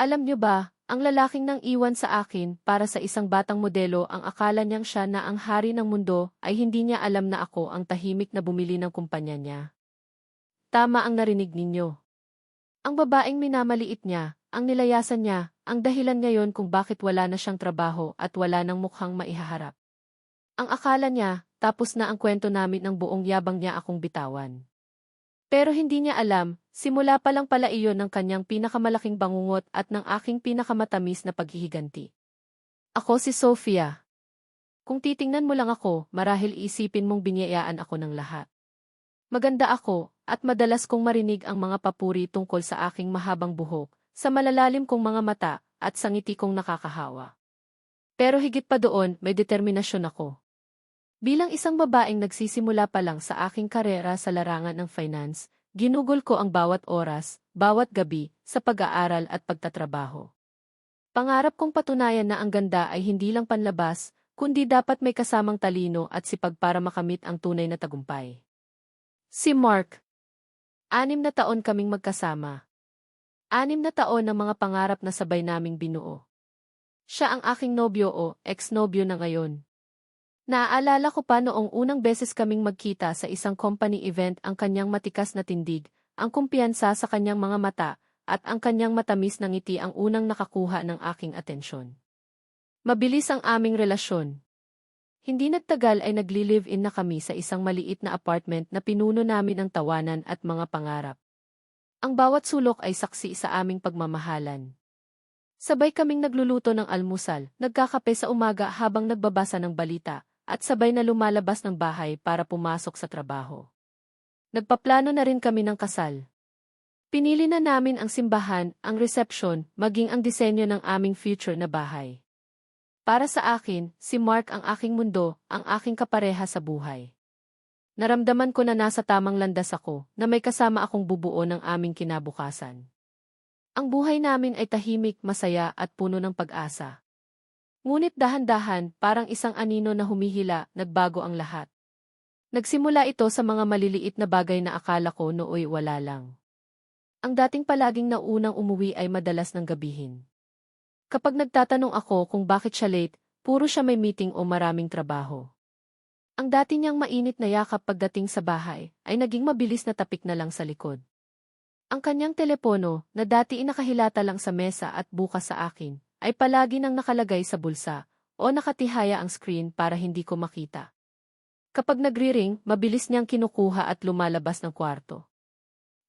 Alam niyo ba, ang lalaking nang iwan sa akin para sa isang batang modelo ang akala niyang siya na ang hari ng mundo ay hindi niya alam na ako ang tahimik na bumili ng kumpanya niya. Tama ang narinig ninyo. Ang babaeng minamaliit niya, ang nilayasan niya, ang dahilan ngayon kung bakit wala na siyang trabaho at wala nang mukhang maihaharap. Ang akala niya, tapos na ang kwento namin ng buong yabang niya akong bitawan. Pero hindi niya alam, simula pa lang pala iyon ng kanyang pinakamalaking bangungot at ng aking pinakamatamis na paghihiganti. Ako si Sofia. Kung titingnan mo lang ako, marahil isipin mong binyayaan ako ng lahat. Maganda ako, at madalas kong marinig ang mga papuri tungkol sa aking mahabang buhok, sa malalalim kong mga mata, at sa ngiti kong nakakahawa. Pero higit pa doon, may determinasyon ako. Bilang isang babaeng nagsisimula pa lang sa aking karera sa larangan ng finance, ginugol ko ang bawat oras, bawat gabi, sa pag-aaral at pagtatrabaho. Pangarap kong patunayan na ang ganda ay hindi lang panlabas, kundi dapat may kasamang talino at sipag para makamit ang tunay na tagumpay. Si Mark. Anim na taon kaming magkasama. Anim na taon ng mga pangarap na sabay naming binuo. Siya ang aking nobyo o ex-nobyo na ngayon. Naaalala ko pa noong unang beses kaming magkita sa isang company event ang kanyang matikas na tindig, ang kumpiyansa sa kanyang mga mata, at ang kanyang matamis na ngiti ang unang nakakuha ng aking atensyon. Mabilis ang aming relasyon. Hindi nagtagal ay nagli-live-in na kami sa isang maliit na apartment na pinuno namin ang tawanan at mga pangarap. Ang bawat sulok ay saksi sa aming pagmamahalan. Sabay kaming nagluluto ng almusal, nagkakape sa umaga habang nagbabasa ng balita, at sabay na lumalabas ng bahay para pumasok sa trabaho. Nagpaplano na rin kami ng kasal. Pinili na namin ang simbahan, ang reception, maging ang disenyo ng aming future na bahay. Para sa akin, si Mark ang aking mundo, ang aking kapareha sa buhay. Naramdaman ko na nasa tamang landas ako, na may kasama akong bubuo ng aming kinabukasan. Ang buhay namin ay tahimik, masaya at puno ng pag-asa. Ngunit dahan-dahan, parang isang anino na humihila, nagbago ang lahat. Nagsimula ito sa mga maliliit na bagay na akala ko nooy wala lang. Ang dating palaging naunang umuwi ay madalas ng gabihin. Kapag nagtatanong ako kung bakit siya late, puro siya may meeting o maraming trabaho. Ang dati niyang mainit na yakap pagdating sa bahay, ay naging mabilis na tapik na lang sa likod. Ang kanyang telepono, na dati inakahilata lang sa mesa at bukas sa akin, ay palagi nang nakalagay sa bulsa o nakatihaya ang screen para hindi ko makita. Kapag nagri-ring, mabilis niyang kinukuha at lumalabas ng kwarto.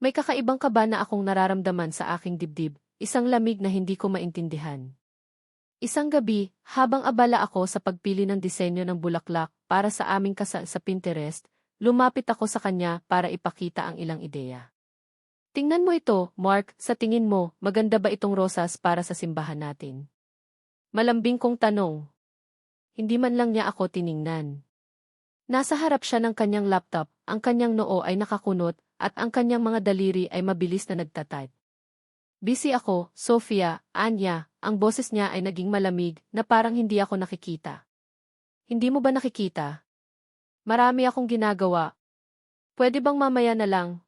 May kakaibang kaba na akong nararamdaman sa aking dibdib, isang lamig na hindi ko maintindihan. Isang gabi, habang abala ako sa pagpili ng disenyo ng bulaklak para sa aming kasal sa Pinterest, lumapit ako sa kanya para ipakita ang ilang ideya. Tingnan mo ito, Mark, sa tingin mo, maganda ba itong rosas para sa simbahan natin? Malambing kong tanong. Hindi man lang niya ako tiningnan. Nasa harap siya ng kanyang laptop, ang kanyang noo ay nakakunot, at ang kanyang mga daliri ay mabilis na nagtatype. Busy ako, Sofia, Anya, ang boses niya ay naging malamig na parang hindi ako nakikita. Hindi mo ba nakikita? Marami akong ginagawa. Pwede bang mamaya na lang,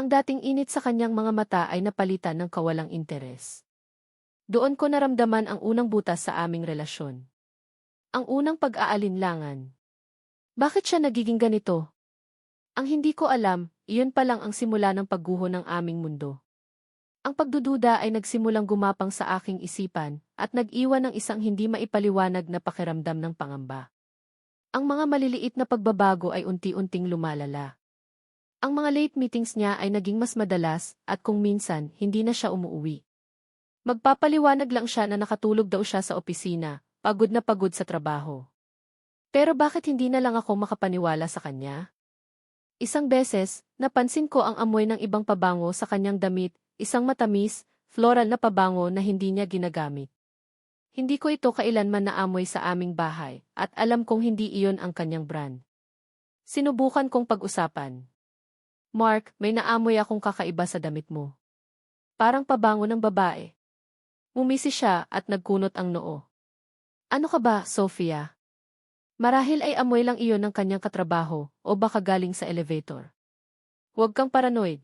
ang dating init sa kanyang mga mata ay napalitan ng kawalang interes. Doon ko naramdaman ang unang butas sa aming relasyon. Ang unang pag-aalinlangan. Bakit siya nagiging ganito? Ang hindi ko alam, iyon pa lang ang simula ng pagguho ng aming mundo. Ang pagdududa ay nagsimulang gumapang sa aking isipan at nag-iwan ng isang hindi maipaliwanag na pakiramdam ng pangamba. Ang mga maliliit na pagbabago ay unti-unting lumalala. Ang mga late meetings niya ay naging mas madalas at kung minsan, hindi na siya umuuwi. Magpapaliwanag lang siya na nakatulog daw siya sa opisina, pagod na pagod sa trabaho. Pero bakit hindi na lang ako makapaniwala sa kanya? Isang beses, napansin ko ang amoy ng ibang pabango sa kanyang damit, isang matamis, floral na pabango na hindi niya ginagamit. Hindi ko ito kailanman naamoy sa aming bahay, at alam kong hindi iyon ang kanyang brand. Sinubukan kong pag-usapan. Mark, may naamoy akong kakaiba sa damit mo. Parang pabango ng babae. Mumisi siya at nagkunot ang noo. Ano ka ba, Sophia? Marahil ay amoy lang iyon ng kanyang katrabaho o baka galing sa elevator. Huwag kang paranoid.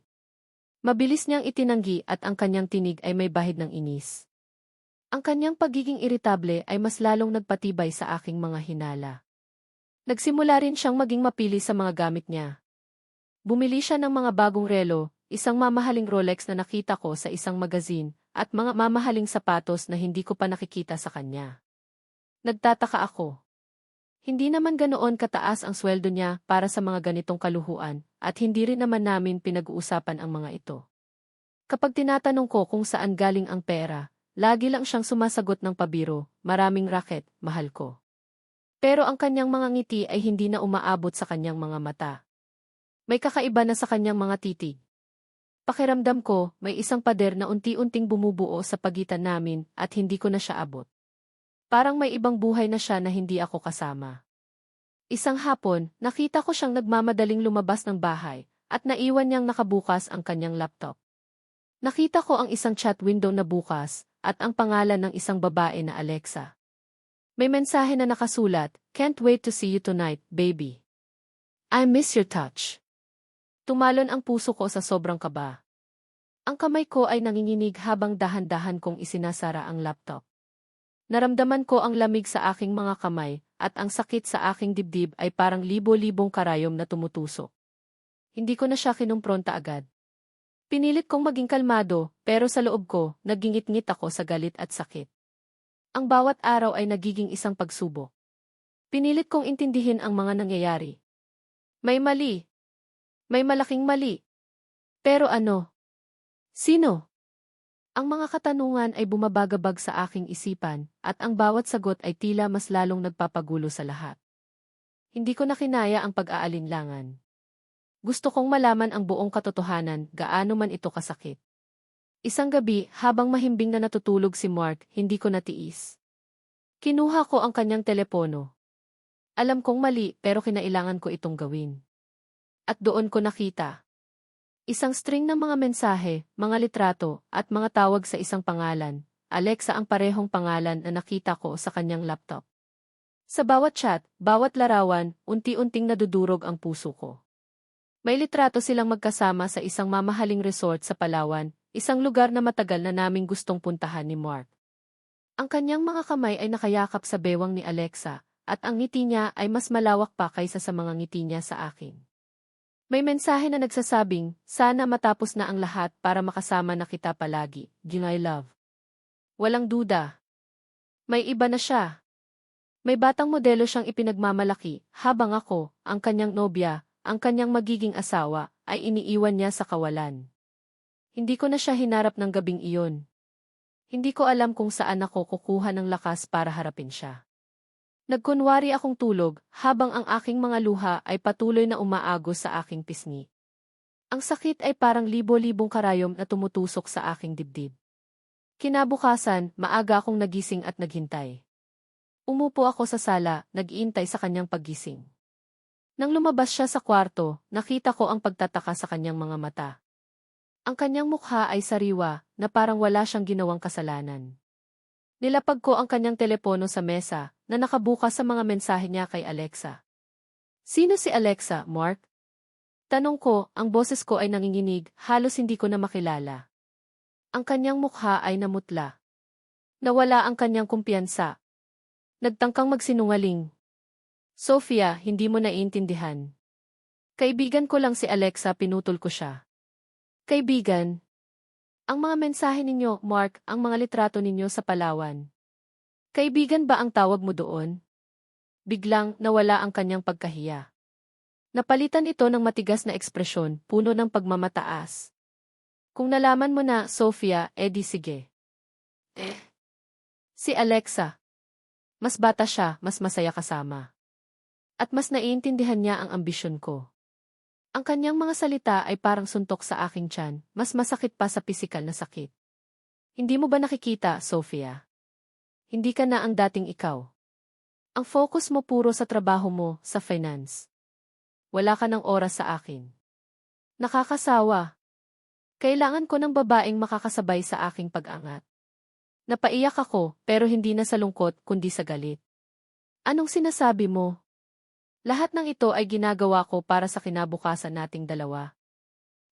Mabilis niyang itinanggi at ang kanyang tinig ay may bahid ng inis. Ang kanyang pagiging iritable ay mas lalong nagpatibay sa aking mga hinala. Nagsimula rin siyang maging mapili sa mga gamit niya. Bumili siya ng mga bagong relo, isang mamahaling Rolex na nakita ko sa isang magazine, at mga mamahaling sapatos na hindi ko pa nakikita sa kanya. Nagtataka ako. Hindi naman ganoon kataas ang sweldo niya para sa mga ganitong kaluhuan, at hindi rin naman namin pinag-uusapan ang mga ito. Kapag tinatanong ko kung saan galing ang pera, lagi lang siyang sumasagot ng pabiro, maraming racket, mahal ko. Pero ang kanyang mga ngiti ay hindi na umaabot sa kanyang mga mata. May kakaiba na sa kanyang mga titig. Pakiramdam ko, may isang pader na unti-unting bumubuo sa pagitan namin at hindi ko na siya abot. Parang may ibang buhay na siya na hindi ako kasama. Isang hapon, nakita ko siyang nagmamadaling lumabas ng bahay, at naiwan niyang nakabukas ang kanyang laptop. Nakita ko ang isang chat window na bukas, at ang pangalan ng isang babae na Alexa. May mensahe na nakasulat, Can't wait to see you tonight, baby. I miss your touch. Tumalon ang puso ko sa sobrang kaba. Ang kamay ko ay nanginginig habang dahan-dahan kong isinasara ang laptop. Naramdaman ko ang lamig sa aking mga kamay, at ang sakit sa aking dibdib ay parang libo-libong karayom na tumutusok. Hindi ko na siya kinumpronta agad. Pinilit kong maging kalmado, pero sa loob ko, nagingit-ngit ako sa galit at sakit. Ang bawat araw ay nagiging isang pagsubok. Pinilit kong intindihin ang mga nangyayari. May mali. May malaking mali. Pero ano? Sino? Ang mga katanungan ay bumabagabag sa aking isipan, at ang bawat sagot ay tila mas lalong nagpapagulo sa lahat. Hindi ko na kinaya ang pag-aalinlangan. Gusto kong malaman ang buong katotohanan, gaano man ito kasakit. Isang gabi, habang mahimbing na natutulog si Mark, hindi ko natiis. Kinuha ko ang kanyang telepono. Alam kong mali, pero kinailangan ko itong gawin. At doon ko nakita. Isang string ng mga mensahe, mga litrato, at mga tawag sa isang pangalan. Alexa ang parehong pangalan na nakita ko sa kanyang laptop. Sa bawat chat, bawat larawan, unti-unting nadudurog ang puso ko. May litrato silang magkasama sa isang mamahaling resort sa Palawan, isang lugar na matagal na naming gustong puntahan ni Mark. Ang kanyang mga kamay ay nakayakap sa bewang ni Alexa, at ang ngiti niya ay mas malawak pa kaysa sa mga ngiti niya sa akin. May mensahe na nagsasabing, sana matapos na ang lahat para makasama na kita palagi, Ginay Love. Walang duda. May iba na siya. May batang modelo siyang ipinagmamalaki, habang ako, ang kanyang nobya, ang kanyang magiging asawa, ay iniiwan niya sa kawalan. Hindi ko na siya hinarap ng gabing iyon. Hindi ko alam kung saan ako kukuha ng lakas para harapin siya. Nagkunwari akong tulog, habang ang aking mga luha ay patuloy na umaagos sa aking pisngi. Ang sakit ay parang libo-libong karayom na tumutusok sa aking dibdib. Kinabukasan, maaga akong nagising at naghintay. Umupo ako sa sala, nag-iintay sa kanyang paggising. Nang lumabas siya sa kwarto, nakita ko ang pagtataka sa kanyang mga mata. Ang kanyang mukha ay sariwa, na parang wala siyang ginawang kasalanan. Nilapag ko ang kanyang telepono sa mesa, na nakabukas sa mga mensahe niya kay Alexa. Sino si Alexa, Mark? Tanong ko, ang boses ko ay nanginginig, halos hindi ko na makilala. Ang kanyang mukha ay namutla. Nawala ang kanyang kumpiyansa. Nagtangkang magsinungaling. Sophia, hindi mo naiintindihan. Kaibigan ko lang si Alexa, pinutol ko siya. Kaibigan, ang mga mensahe ninyo, Mark, ang mga litrato ninyo sa Palawan. Kaibigan ba ang tawag mo doon? Biglang nawala ang kanyang pagkahiya. Napalitan ito ng matigas na ekspresyon, puno ng pagmamataas. Kung nalaman mo na, Sophia, edi sige. Eh. Si Alexa. Mas bata siya, mas masaya kasama. At mas naiintindihan niya ang ambisyon ko. Ang kanyang mga salita ay parang suntok sa aking tiyan, mas masakit pa sa pisikal na sakit. Hindi mo ba nakikita, Sophia? Hindi ka na ang dating ikaw. Ang focus mo puro sa trabaho mo, sa finance. Wala ka ng oras sa akin. Nakakasawa. Kailangan ko ng babaeng makakasabay sa aking pag-angat. Napaiyak ako, pero hindi na sa lungkot, kundi sa galit. Anong sinasabi mo? Lahat ng ito ay ginagawa ko para sa kinabukasan nating dalawa.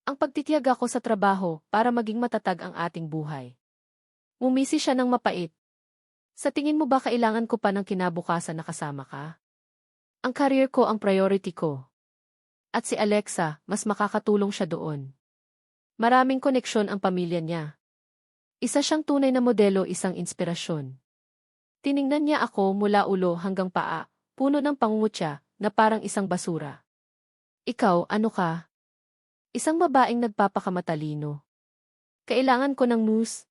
Ang pagtitiyag ako sa trabaho para maging matatag ang ating buhay. Umisi siya ng mapait. Sa tingin mo ba kailangan ko pa ng kinabukasan na kasama ka? Ang career ko ang priority ko. At si Alexa, mas makakatulong siya doon. Maraming koneksyon ang pamilya niya. Isa siyang tunay na modelo, isang inspirasyon. Tiningnan niya ako mula ulo hanggang paa, puno ng pangungutya, na parang isang basura. Ikaw, ano ka? Isang babaeng nagpapakamatalino. Kailangan ko ng muse.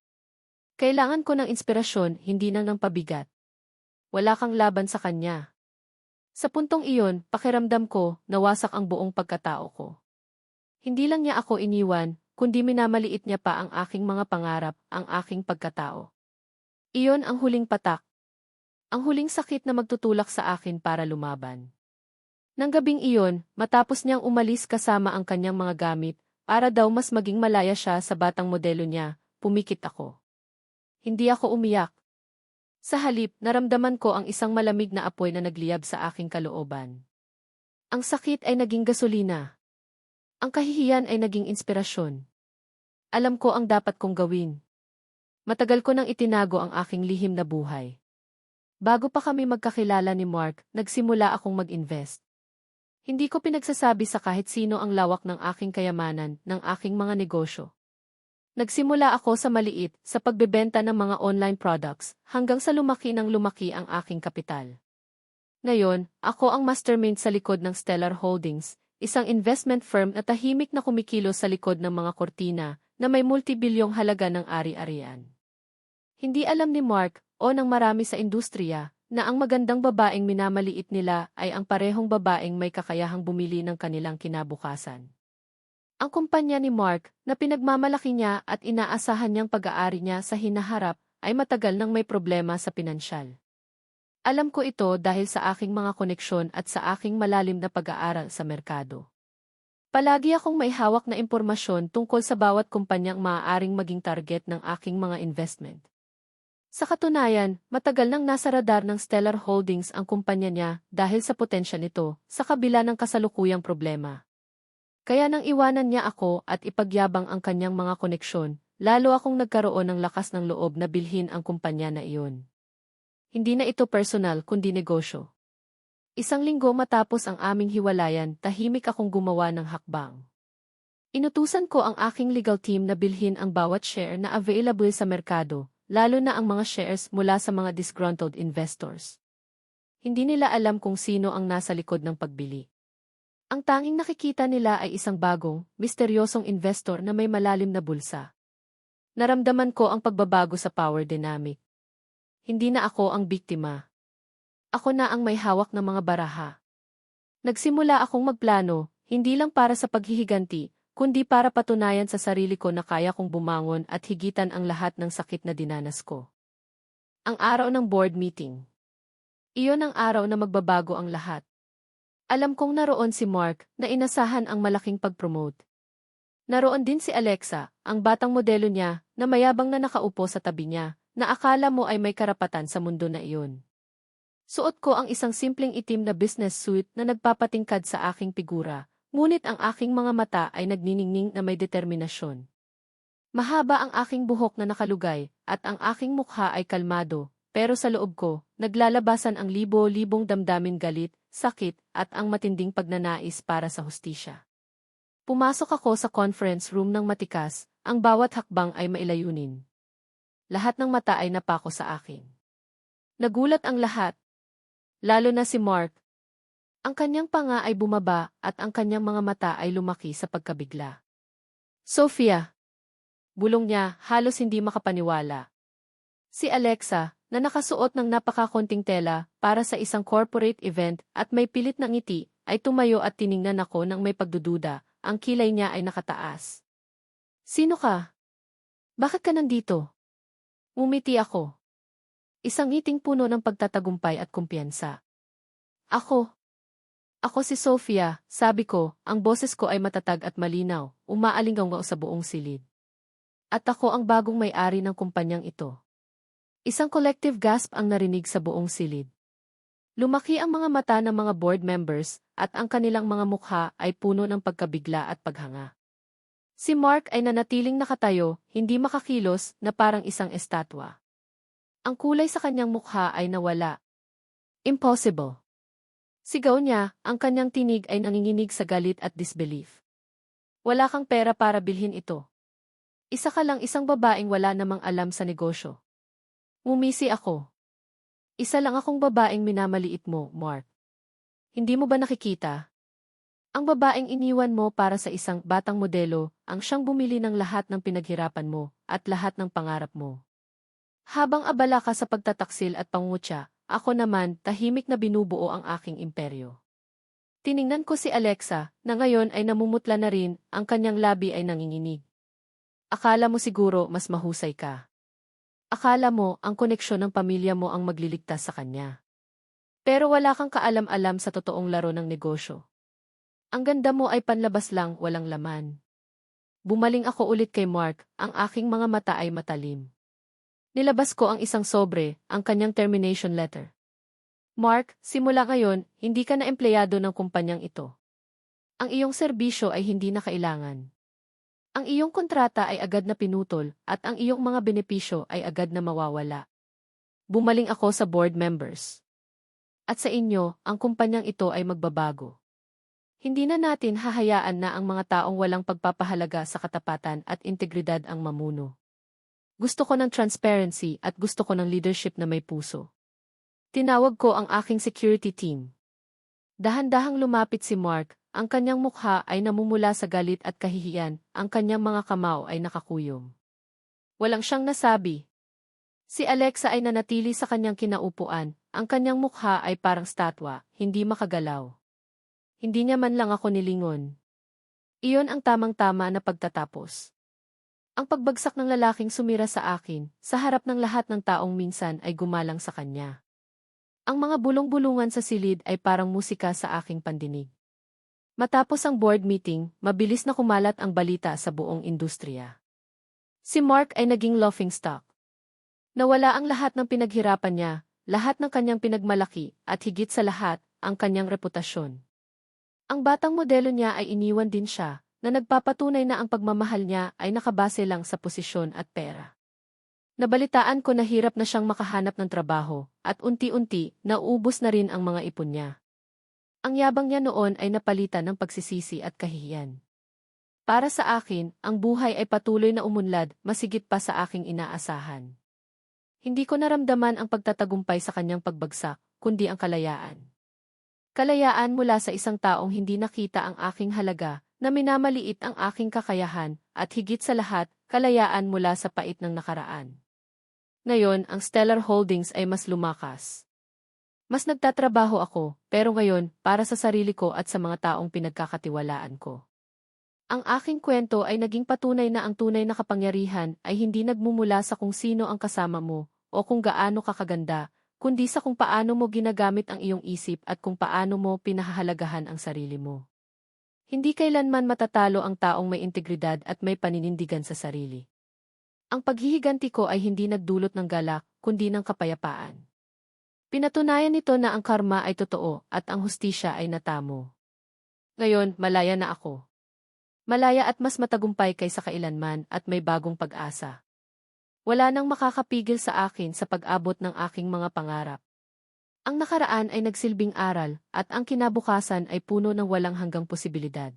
Kailangan ko ng inspirasyon, hindi nang ng pabigat. Wala kang laban sa kanya. Sa puntong iyon, pakiramdam ko, nawasak ang buong pagkatao ko. Hindi lang niya ako iniwan, kundi minamaliit niya pa ang aking mga pangarap, ang aking pagkatao. Iyon ang huling patak. Ang huling sakit na magtutulak sa akin para lumaban. Nang gabing iyon, matapos niyang umalis kasama ang kanyang mga gamit, para daw mas maging malaya siya sa batang modelo niya, pumikit ako. Hindi ako umiyak. Sa halip, naramdaman ko ang isang malamig na apoy na nagliyab sa aking kalooban. Ang sakit ay naging gasolina. Ang kahihiyan ay naging inspirasyon. Alam ko ang dapat kong gawin. Matagal ko nang itinago ang aking lihim na buhay. Bago pa kami magkakilala ni Mark, nagsimula akong mag-invest. Hindi ko pinagsasabi sa kahit sino ang lawak ng aking kayamanan, ng aking mga negosyo. Nagsimula ako sa maliit, sa pagbebenta ng mga online products, hanggang sa lumaki ng lumaki ang aking kapital. Ngayon, ako ang mastermind sa likod ng Stellar Holdings, isang investment firm na tahimik na kumikilos sa likod ng mga kortina na may multibilyong halaga ng ari-arian. Hindi alam ni Mark o ng marami sa industriya na ang magandang babaeng minamaliit nila ay ang parehong babaeng may kakayahang bumili ng kanilang kinabukasan. Ang kumpanya ni Mark na pinagmamalaki niya at inaasahan niyang pag-aari niya sa hinaharap ay matagal nang may problema sa pinansyal. Alam ko ito dahil sa aking mga koneksyon at sa aking malalim na pag-aaral sa merkado. Palagi akong may hawak na impormasyon tungkol sa bawat kumpanyang maaaring maging target ng aking mga investment. Sa katunayan, matagal nang nasa radar ng Stellar Holdings ang kumpanya niya dahil sa potensya nito sa kabila ng kasalukuyang problema. Kaya nang iwanan niya ako at ipagyabang ang kanyang mga koneksyon, lalo akong nagkaroon ng lakas ng loob na bilhin ang kumpanya na iyon. Hindi na ito personal kundi negosyo. Isang linggo matapos ang aming hiwalayan, tahimik akong gumawa ng hakbang. Inutusan ko ang aking legal team na bilhin ang bawat share na available sa merkado, lalo na ang mga shares mula sa mga disgruntled investors. Hindi nila alam kung sino ang nasa likod ng pagbili. Ang tanging nakikita nila ay isang bagong, misteryosong investor na may malalim na bulsa. Naramdaman ko ang pagbabago sa power dynamic. Hindi na ako ang biktima. Ako na ang may hawak ng mga baraha. Nagsimula akong magplano, hindi lang para sa paghihiganti, kundi para patunayan sa sarili ko na kaya kong bumangon at higitan ang lahat ng sakit na dinanas ko. Ang araw ng board meeting. Iyon ang araw na magbabago ang lahat. Alam kong naroon si Mark na inasahan ang malaking pag-promote. Naroon din si Alexa, ang batang modelo niya, na mayabang na nakaupo sa tabi niya, na akala mo ay may karapatan sa mundo na iyon. Suot ko ang isang simpleng itim na business suit na nagpapatingkad sa aking figura, ngunit ang aking mga mata ay nagniningning na may determinasyon. Mahaba ang aking buhok na nakalugay, at ang aking mukha ay kalmado, pero sa loob ko, naglalabasan ang libo-libong damdamin galit, sakit, at ang matinding pagnanais para sa hustisya. Pumasok ako sa conference room ng matikas, ang bawat hakbang ay mailayunin lahat ng mata ay napako sa akin. Nagulat ang lahat. Lalo na si Mark. Ang kanyang panga ay bumaba at ang kanyang mga mata ay lumaki sa pagkabigla. Sophia. Bulong niya, halos hindi makapaniwala. Si Alexa, na nakasuot ng napakakonting tela para sa isang corporate event at may pilit na ngiti, ay tumayo at tiningnan ako ng may pagdududa, ang kilay niya ay nakataas. Sino ka? Bakit ka nandito? Umiti ako. Isang ngiting puno ng pagtatagumpay at kumpiyansa. Ako. Ako si Sofia, sabi ko, ang boses ko ay matatag at malinaw, umaalingaw sa buong silid. At ako ang bagong may-ari ng kumpanyang ito. Isang collective gasp ang narinig sa buong silid. Lumaki ang mga mata ng mga board members at ang kanilang mga mukha ay puno ng pagkabigla at paghanga. Si Mark ay nanatiling nakatayo, hindi makakilos, na parang isang estatwa. Ang kulay sa kanyang mukha ay nawala. Impossible. Sigaw niya, ang kanyang tinig ay nanginginig sa galit at disbelief. Wala kang pera para bilhin ito. Isa ka lang isang babaeng wala namang alam sa negosyo. Ngumisi ako. Isa lang akong babaeng minamaliit mo, Mark. Hindi mo ba nakikita? Ang babaeng iniwan mo para sa isang batang modelo, ang siyang bumili ng lahat ng pinaghirapan mo, at lahat ng pangarap mo. Habang abala ka sa pagtataksil at pangutya, ako naman, tahimik na binubuo ang aking imperyo. Tiningnan ko si Alexa, na ngayon ay namumutla na rin, ang kanyang labi ay nanginginig. Akala mo siguro mas mahusay ka. Akala mo ang koneksyon ng pamilya mo ang magliligtas sa kanya. Pero wala kang kaalam-alam sa totoong laro ng negosyo. Ang ganda mo ay panlabas lang, walang laman. Bumaling ako ulit kay Mark, ang aking mga mata ay matalim. Nilabas ko ang isang sobre, ang kanyang termination letter. Mark, simula ngayon, hindi ka na empleyado ng kumpanyang ito. Ang iyong serbisyo ay hindi na kailangan. Ang iyong kontrata ay agad na pinutol at ang iyong mga benepisyo ay agad na mawawala. Bumaling ako sa board members. At sa inyo, ang kumpanyang ito ay magbabago. Hindi na natin hahayaan na ang mga taong walang pagpapahalaga sa katapatan at integridad ang mamuno. Gusto ko ng transparency at gusto ko ng leadership na may puso. Tinawag ko ang aking security team. Dahan-dahang lumapit si Mark, ang kanyang mukha ay namumula sa galit at kahihiyan, ang kanyang mga kamao ay nakakuyom. Walang siyang nasabi. Si Alexa ay nanatili sa kanyang kinaupuan, ang kanyang mukha ay parang statwa, hindi makagalaw. Hindi niya man lang ako nilingon. Iyon ang tamang-tama na pagtatapos. Ang pagbagsak ng lalaking sumira sa akin, sa harap ng lahat ng taong minsan ay gumalang sa kanya. Ang mga bulong-bulungan sa silid ay parang musika sa aking pandinig. Matapos ang board meeting, mabilis na kumalat ang balita sa buong industriya. Si Mark ay naging laughing stock. Nawala ang lahat ng pinaghirapan niya, lahat ng kanyang pinagmalaki, at higit sa lahat, ang kanyang reputasyon. Ang batang modelo niya ay iniwan din siya, na nagpapatunay na ang pagmamahal niya ay nakabase lang sa posisyon at pera. Nabalitaan ko na hirap na siyang makahanap ng trabaho, at unti-unti, nauubos na rin ang mga ipon niya. Ang yabang niya noon ay napalitan ng pagsisisi at kahihiyan. Para sa akin, ang buhay ay patuloy na umunlad, masigit pa sa aking inaasahan. Hindi ko naramdaman ang pagtatagumpay sa kanyang pagbagsak, kundi ang kalayaan. Kalayaan mula sa isang taong hindi nakita ang aking halaga, na minamaliit ang aking kakayahan, at higit sa lahat, kalayaan mula sa pait ng nakaraan. Ngayon, ang Stellar Holdings ay mas lumakas. Mas nagtatrabaho ako, pero ngayon, para sa sarili ko at sa mga taong pinagkakatiwalaan ko. Ang aking kwento ay naging patunay na ang tunay na kapangyarihan ay hindi nagmumula sa kung sino ang kasama mo, o kung gaano kakaganda, kundi sa kung paano mo ginagamit ang iyong isip at kung paano mo pinahahalagahan ang sarili mo. Hindi kailanman matatalo ang taong may integridad at may paninindigan sa sarili. Ang paghihiganti ko ay hindi nagdulot ng galak, kundi ng kapayapaan. Pinatunayan nito na ang karma ay totoo at ang hustisya ay natamo. Ngayon, malaya na ako. Malaya at mas matagumpay kaysa kailanman at may bagong pag-asa. Wala nang makakapigil sa akin sa pag-abot ng aking mga pangarap. Ang nakaraan ay nagsilbing aral, at ang kinabukasan ay puno ng walang hanggang posibilidad.